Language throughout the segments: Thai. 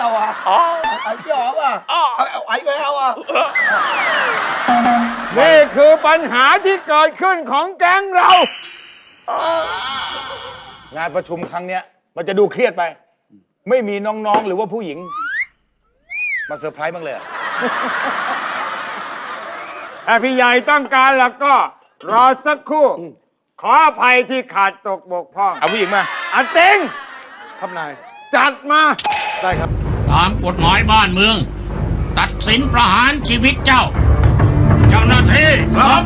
เอาอะอ๋อไอ้เกี่ยวเอาอะอ๋อเอาเอาไอ้ไม่เอาอะนี่คือปัญหาที่เกิดขึ้นของแก๊งเรา งานประชุมครั้งเนี้ยมันจะดูเครียดไป ไม่มีน้องๆ หรือว่าผู้หญิง มาเซอร์ไพรส์บ้างเลยอะถ้าพี่ใหญ่ต้องการแล้วก็รอสักครู่ ขออภัยที่ขาดตกบกพร่อง เอาผู้หญิงมา อันเต็งครับนาย จัดมาได้ครับ ตามกฎหมายบ้านเมือง ตัดสินประหารชีวิตเจ้า เจ้าหน้าที่ครับ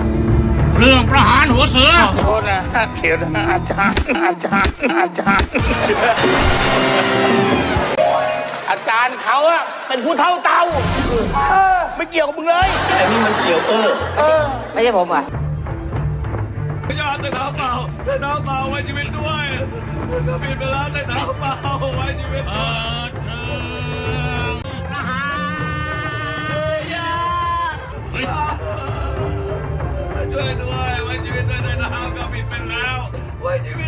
เครื่องประหารหัวเสือ โทษนะเขียวนะอาจารย์อาจารย์อาจารย์อาจารย์เขาอะเป็นผู้เท่าเตาไม่เกี่ยวกับมึงเลยไอ้นี่มันเสียวเออไม่ใช่ผมอะยอดแต่น้ำเปล่าแต่น้ำเปล่าไว้ชีวิตด้วยถ้าผิดไปแล้วแต่น้ำเปล่า วยด้วยไว้ชีวิตด้วยในน้ำก็ผิดไปแล้วไว้ชีวิต